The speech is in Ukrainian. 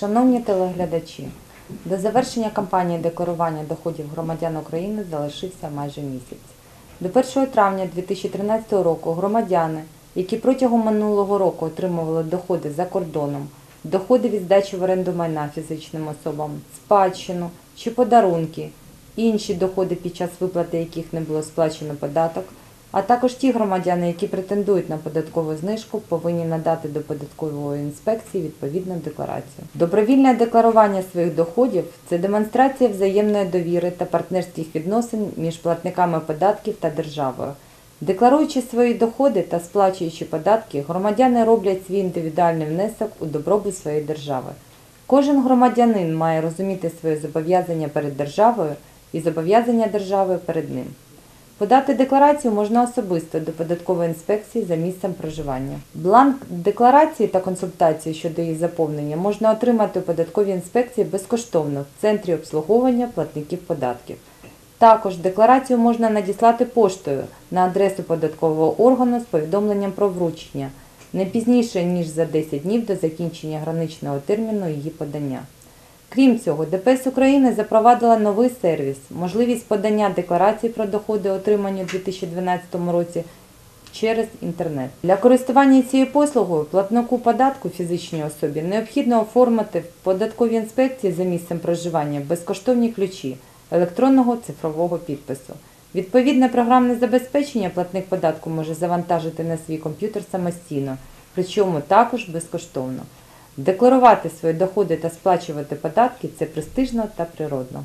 Шановні телеглядачі, до завершення кампанії декларування доходів громадян України залишився майже місяць. До 1 травня 2013 року громадяни, які протягом минулого року отримували доходи за кордоном, доходи від здачі в оренду майна фізичним особам, спадщину чи подарунки, інші доходи, під час виплати яких не було сплачено податок, а також ті громадяни, які претендують на податкову знижку, повинні надати до податкової інспекції відповідну декларацію. Добровільне декларування своїх доходів це демонстрація взаємної довіри та партнерських відносин між платниками податків та державою. Декларуючи свої доходи та сплачуючи податки, громадяни роблять свій індивідуальний внесок у добробут своєї держави. Кожен громадянин має розуміти свої зобов'язання перед державою і зобов'язання держави перед ним. Подати декларацію можна особисто до податкової інспекції за місцем проживання. Бланк декларації та консультації щодо її заповнення можна отримати у податковій інспекції безкоштовно в центрі обслуговування платників податків. Також декларацію можна надіслати поштою на адресу податкового органу з повідомленням про вручення не пізніше ніж за 10 днів до закінчення граничного терміну її подання. Крім цього, ДПС України запровадила новий сервіс можливість подання декларацій про доходи, отримані у 2012 році через інтернет. Для користування цією послугою платнику податку фізичній особі необхідно оформити в податковій інспекції за місцем проживання безкоштовні ключі електронного цифрового підпису. Відповідне програмне забезпечення платник податку може завантажити на свій комп'ютер самостійно, причому також безкоштовно. Декларувати свої доходи та сплачувати податки це престижно та природно.